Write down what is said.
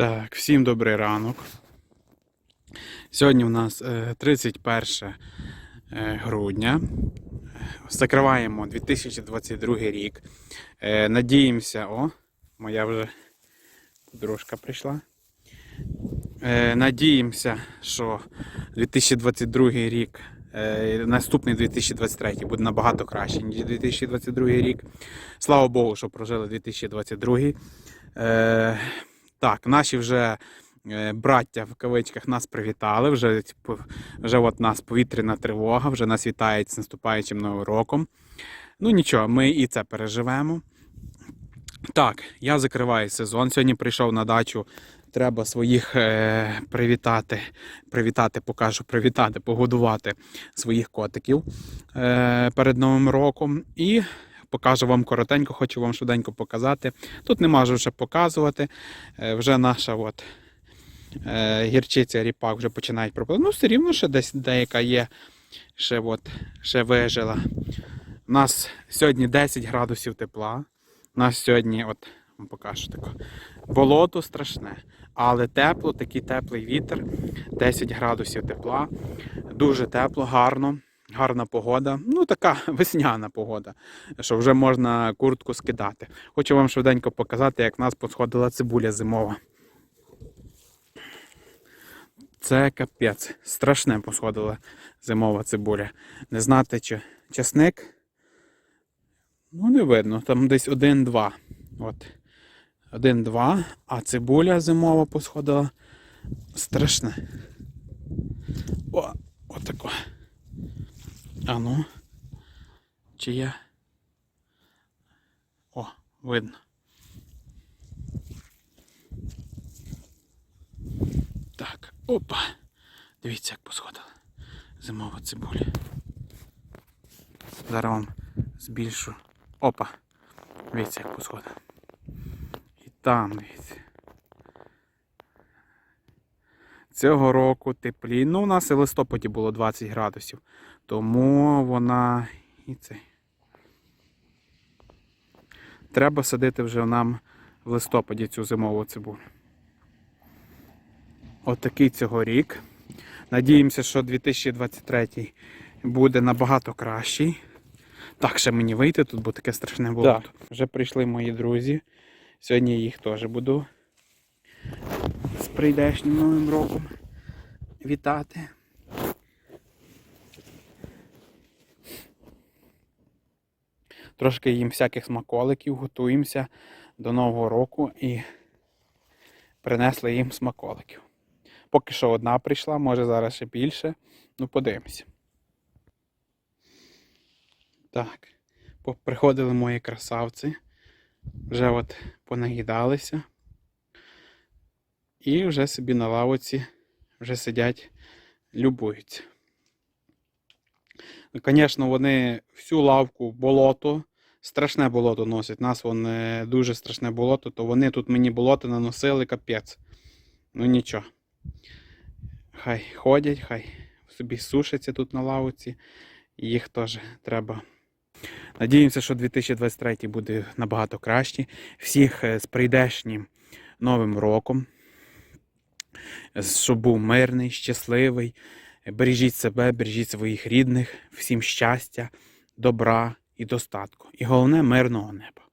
Так, всім добрий ранок. Сьогодні у нас е, 31 е, грудня. Закриваємо 2022 рік. Е, Надіємося, о, моя вже подружка прийшла. Е, Надіємося, що 2022 рік, е, наступний 2023 буде набагато краще, ніж 2022 рік. Слава Богу, що прожили 2022. Так, наші вже е, браття в кавичках нас привітали. Вже, типу, вже от нас повітряна тривога, вже нас вітають з наступаючим новим роком. Ну нічого, ми і це переживемо. Так, я закриваю сезон. Сьогодні прийшов на дачу. Треба своїх е, привітати, привітати, покажу, привітати, погодувати своїх котиків е, перед Новим роком. І покажу вам коротенько, хочу вам швиденько показати. Тут не можу вже показувати. Е, вже наша от, е, гірчиця ріпак вже починають пропадати. Ну, все рівно ще десь деяка є, ще, от, ще вижила. У нас сьогодні 10 градусів тепла. У нас сьогодні, от вам покажу тако, болото страшне, але тепло, такий теплий вітер, 10 градусів тепла, дуже тепло, гарно. Гарна погода, ну така весняна погода, що вже можна куртку скидати. Хочу вам швиденько показати, як в нас посходила цибуля зимова. Це капець. Страшне посходила зимова цибуля. Не знати, чи часник. Ну, не видно. Там десь один-два. От. Один-два. А цибуля зимова посходила. Страшне. О, отако. А ну. Чи є? О, видно. Так, опа. Дивіться, як посходила. Зимова цибуля. Зараз вам збільшу. Опа. Дивіться, як посходила. І там, дивіться. Цього року теплі. Ну, у нас і в листопаді було 20 градусів. Тому вона і цей. Треба садити вже нам в листопаді цю зимову цибулю. Отакий цього рік. Надіємося, що 2023 буде набагато кращий. Так, ще мені вийти тут, бо таке страшне було. Так, вже прийшли мої друзі. Сьогодні їх теж буду прийдешнім новим роком вітати. Трошки їм всяких смаколиків, готуємося до Нового року і принесли їм смаколиків. Поки що одна прийшла, може зараз ще більше. Ну, подивимося. Так, приходили мої красавці. Вже от понаїдалися. І вже собі на лавоці вже сидять, любуються. Звісно, вони всю лавку болото, страшне болото носять. Нас вони дуже страшне болото, то вони тут мені болото наносили капець. Ну нічого. Хай ходять, хай собі сушаться тут на лавці. Їх теж треба. Надіємося, що 2023 буде набагато кращий. Всіх е, з прийдешнім Новим роком. Щоб був мирний, щасливий. Бережіть себе, бережіть своїх рідних, всім щастя, добра і достатку. І головне мирного неба.